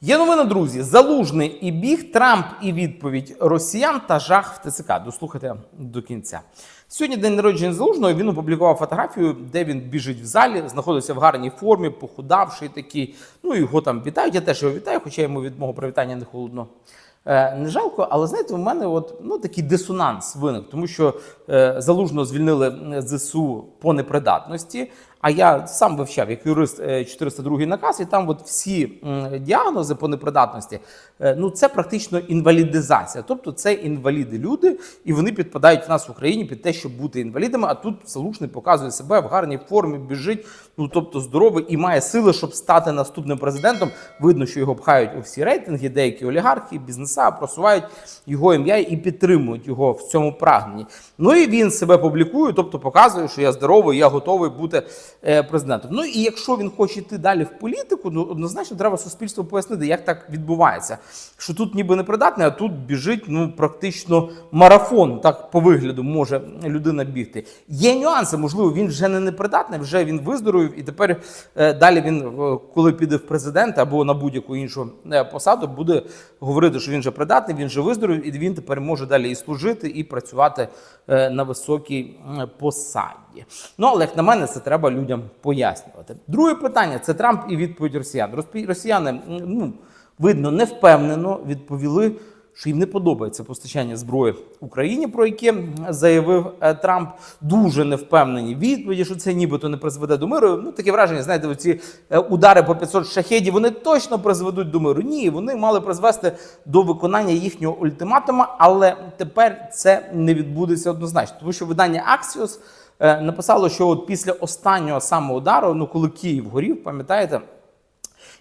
Є новина, друзі. Залужний і біг, Трамп і відповідь росіян та жах в ТЦК. Дослухайте до кінця. Сьогодні день народження залужного. Він опублікував фотографію, де він біжить в залі, знаходиться в гарній формі, похудавший такий. Ну його там вітають. Я теж його вітаю, хоча йому від мого привітання не холодно. Е, Не жалко, але знаєте, у мене от ну такий дисонанс виник, тому що е, залужно звільнили е, зсу по непридатності. А я сам вивчав як юрист е, 402 наказ, і там от всі діагнози по непридатності, е, ну це практично інвалідизація. Тобто це інваліди люди, і вони підпадають в нас в Україні під те, щоб бути інвалідами. А тут залужний показує себе в гарній формі, біжить, ну тобто здоровий і має сили, щоб стати наступним президентом. Видно, що його пхають у всі рейтинги, деякі олігархи, бізнеса просувають його ім'я і підтримують його в цьому прагненні. Ну і він себе публікує, тобто показує, що я здоровий, я готовий бути е, президентом. Ну і якщо він хоче йти далі в політику, ну однозначно треба суспільству пояснити, як так відбувається. Що тут ніби непридатний, а тут біжить ну практично марафон. Так по вигляду може людина бігти. Є нюанси, можливо, він вже не непридатний, вже він виздоровів, і тепер е, далі він, е, коли піде в президенти або на будь-яку іншу посаду, буде говорити, що він вже придатний, він вже виздоровів, і він тепер може далі і служити, і працювати е, на високій посаді. Ну але як на мене, це треба людям пояснювати. Друге питання це Трамп і відповідь росіян. Росіяни ну видно не впевнено відповіли. Що їм не подобається постачання зброї Україні, про яке заявив е, Трамп. Дуже невпевнені відповіді, що це нібито не призведе до миру. Ну таке враження, знаєте, оці е, удари по 500 шахедів вони точно призведуть до миру. Ні, вони мали призвести до виконання їхнього ультиматума, але тепер це не відбудеться однозначно, тому що видання Axios е, написало, що от після останнього самого удару, ну коли Київ горів, пам'ятаєте.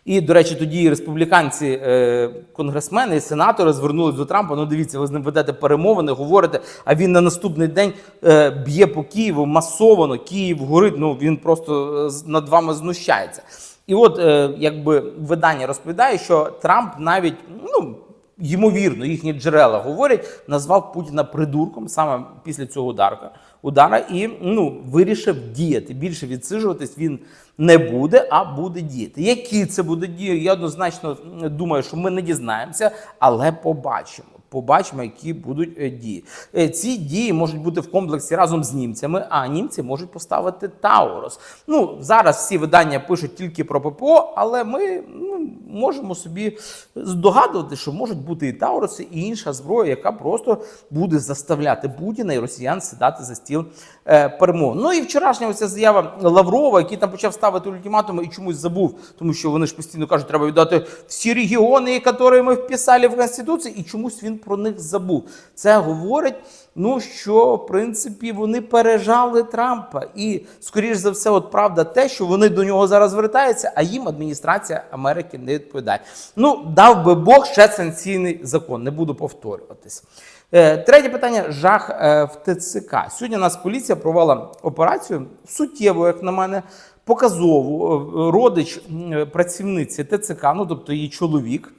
І, до речі, тоді республіканці, е, конгресмени і сенатори звернулись до Трампа. Ну, дивіться, ви з ним ведете перемовини, говорите. А він на наступний день е, б'є по Києву масовано. Київ горить. Ну він просто е, над вами знущається. І от якби видання розповідає, що Трамп навіть ну. Ймовірно, їхні джерела говорять, назвав Путіна придурком саме після цього ударка, удара і ну вирішив діяти. Більше відсиджуватись він не буде, а буде діяти. Які це буде дії? Я однозначно думаю, що ми не дізнаємося, але побачимо. Побачимо, які будуть е, дії. Е, Ці дії можуть бути в комплексі разом з німцями, а німці можуть поставити Таурос. Ну зараз всі видання пишуть тільки про ППО, але ми ну, можемо собі здогадувати, що можуть бути і Тауруси, і інша зброя, яка просто буде заставляти Путіна і росіян сідати за стіл е, перемовин. Ну і вчорашня оця заява Лаврова, який там почав ставити ультиматуми і чомусь забув, тому що вони ж постійно кажуть, треба віддати всі регіони, які ми вписали в Конституцію, і чомусь він про них забув. Це говорить, ну що в принципі вони пережали Трампа. І, скоріш за все, от правда, те, що вони до нього зараз звертаються, а їм адміністрація Америки не відповідає. Ну, дав би Бог ще санкційний закон, не буду повторюватись. Е, Третє питання жах е, в ТЦК. Сьогодні нас поліція провела операцію суттєву, як на мене, показову. Е, Родич працівниці ТЦК, ну тобто її чоловік.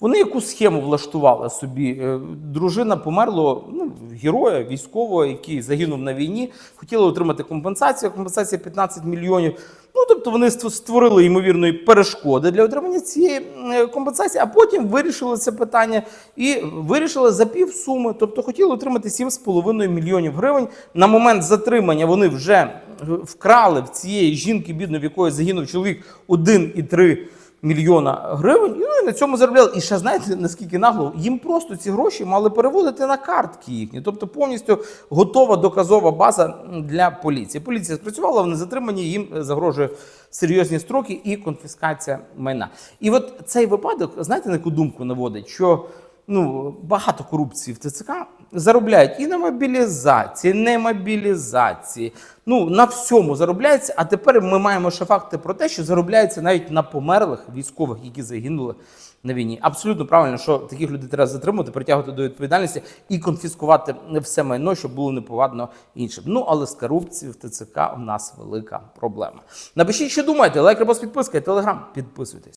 Вони яку схему влаштували собі. Е, Дружина померла ну, героя військового, який загинув на війні. Хотіли отримати компенсацію. Компенсація 15 мільйонів. Ну тобто вони ст- створили ймовірної перешкоди для отримання цієї е, компенсації, а потім вирішили це питання і вирішили за пів суми. Тобто хотіли отримати 7,5 мільйонів гривень. На момент затримання вони вже вкрали в цієї жінки, бідної, в якої загинув чоловік 1,3 мільйона гривень, і, ну і на цьому заробляли. І ще знаєте, наскільки нагло, їм просто ці гроші мали переводити на картки їхні. Тобто повністю готова доказова база для поліції. Поліція спрацювала, вони затримані, їм загрожує серйозні строки і конфіскація майна. І от цей випадок, знаєте, на яку думку наводить, що ну, багато корупції в ТЦК заробляють і на мобілізації, не мобілізації. Ну, на всьому заробляється. А тепер ми маємо ще факти про те, що заробляється навіть на померлих військових, які загинули на війні. Абсолютно правильно, що таких людей треба затримати, притягувати до відповідальності і конфіскувати все майно, щоб було неповадно іншим. Ну, але з корупцією в ТЦК у нас велика проблема. Напишіть, що думаєте, лайк, репост, підписка, телеграм. Підписуйтесь.